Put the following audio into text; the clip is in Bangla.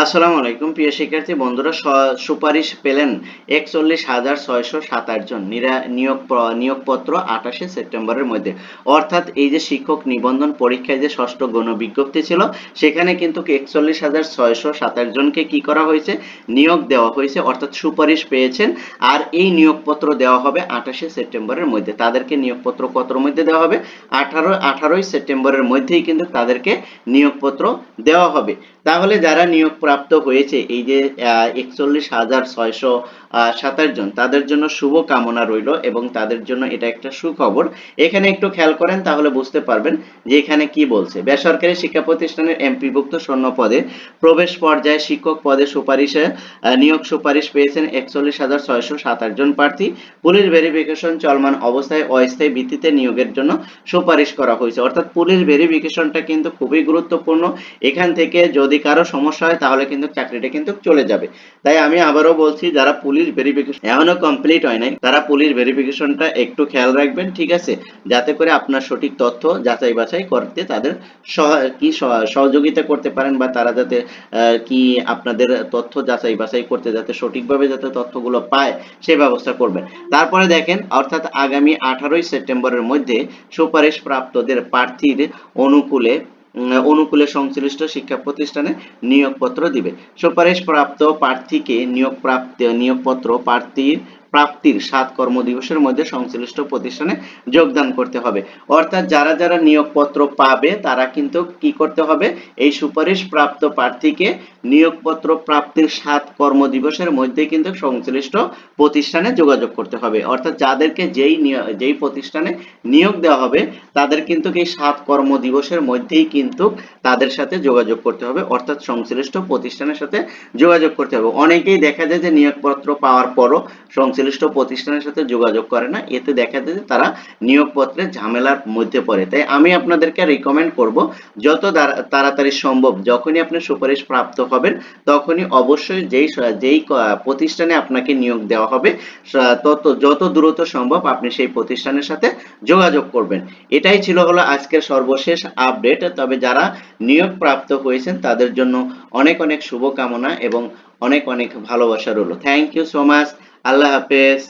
আসসালামু আলাইকুম, প্রিয় শিক্ষার্থী, বন্ধুরা সুপারিশ পেলেন একচল্লিশ হাজার ছয়শো সাতাশ জন নিয়োগ নিয়োগপত্র আঠাশে সেপ্টেম্বরের মধ্যে। অর্থাৎ এই যে শিক্ষক নিবন্ধন পরীক্ষায় যে ষষ্ঠ গণ বিজ্ঞপ্তি ছিল, সেখানে কিন্তু একচল্লিশ হাজার ছয়শো সাতাশ জনকে কি করা হয়েছে? নিয়োগ দেওয়া হয়েছে, অর্থাৎ সুপারিশ পেয়েছেন, আর এই নিয়োগপত্র দেওয়া হবে আঠাশে সেপ্টেম্বরের মধ্যে। তাদেরকে নিয়োগপত্র কতর মধ্যে দেওয়া হবে? আঠারো, আঠারোই সেপ্টেম্বরের মধ্যেই কিন্তু তাদেরকে নিয়োগপত্র দেওয়া হবে। তাহলে যারা নিয়োগ প্রাপ্ত হয়েছে এই যে একচল্লিশ হাজার ছয়শো সাতাশ জন। তাদের জন্য শুভ কামনা রইল এবং তাদের জন্য এটা একটা সুখবর। এখানে একটু খেয়াল করেন তাহলে বুঝতে পারবেন যে এখানে কি বলছে। বেসরকারি শিক্ষা প্রতিষ্ঠানের এমপিভুক্ত শূন্য পদে প্রবেশ পর্যায়ে শিক্ষক পদে সুপারিশে নিয়োগ সুপারিশ পেয়েছেন একচল্লিশ হাজার ছয়শো সাতাশ জন প্রার্থী। পুলিশ ভেরিফিকেশন চলমান অবস্থায় অস্থায়ী ভিত্তিতে নিয়োগের জন্য সুপারিশ করা হয়েছে। অর্থাৎ পুলিশ ভেরিফিকেশনটা কিন্তু খুবই গুরুত্বপূর্ণ। এখান থেকে যদি কারও সমস্যা হয় কিন্তু চাকরিটা কিন্তু চলে যাবে। তাই আমি আবারও বলছি, যারা পুলিশ ভেরিফিকেশন এখনও কমপ্লিট হয় নাই। তারা পুলিশ ভেরিফিকেশনটা একটু খেয়াল রাখবেন, ঠিক আছে? যাতে করে আপনার সঠিক তথ্য যাচাই বাছাই করতে তাদের কি সহযোগিতা করতে পারেন বা তারা যাতে কি আপনাদের তথ্য যাচাই বাছাই করতে যাতে সঠিকভাবে যাতে তথ্যগুলো পায়, সে ব্যবস্থা করবেন। তারপরে দেখেন, অর্থাৎ আগামী আঠারোই সেপ্টেম্বরের মধ্যে সুপারিশ প্রাপ্তদের প্রার্থীর অনুকূলে অনুকূলে সংশ্লিষ্ট শিক্ষা প্রতিষ্ঠানে নিয়োগপত্র দিবে। সুপারিশ প্রাপ্ত প্রার্থীকে নিয়োগ প্রাপ্ত নিয়োগপত্র প্রার্থীর প্রাপ্তির সাত কর্মদিবসের মধ্যে সংশ্লিষ্ট প্রতিষ্ঠানে যোগদান করতে হবে। অর্থাৎ যারা যারা নিয়োগপত্র পাবে, তারা কিন্তু কি করতে হবে? এই সুপারিশ প্রাপ্ত প্রার্থীকে নিয়োগপত্র প্রাপ্তির সাত কর্মদিবসের মধ্যে কিন্তু সংশ্লিষ্ট প্রতিষ্ঠানে যোগাযোগ করতে হবে। অর্থাৎ যাদেরকে যেই যেই প্রতিষ্ঠানে নিয়োগ দেওয়া হবে, তাদের কিন্তু এই সাত কর্মদিবসের মধ্যেই কিন্তু তাদের সাথে যোগাযোগ করতে হবে। অর্থাৎ সংশ্লিষ্ট প্রতিষ্ঠানের সাথে যোগাযোগ করতে হবে। অনেকেই দেখা যায় যে নিয়োগপত্র পাওয়ার পরও সংশ্লিষ্ট প্রতিষ্ঠানের সাথে যোগাযোগ করে না। এতে দেখা যায় যে তারা নিয়োগপত্রের ঝামেলার মধ্যে পড়ে। তাই আমি আপনাদেরকে রিকমেন্ড করব, যত তাড়াতাড়ি সম্ভব, যখনই আপনি সুপারিশ প্রাপ্ত হবেন, তখনই অবশ্যই যেই যেই প্রতিষ্ঠানে আপনাকে নিয়োগ দেওয়া হবে তত, যত দ্রুত সম্ভব আপনি সেই প্রতিষ্ঠানের সাথে যোগাযোগ করবেন। এটাই ছিল হলো আজকের সর্বশেষ আপডেট তবে যারা নিয়োগ প্রাপ্ত হয়েছেন, তাদের জন্য অনেক অনেক শুভকামনা এবং অনেক অনেক ভালোবাসা রইল। থ্যাংক ইউ সো মাচ আল্লাহ হাফেজ।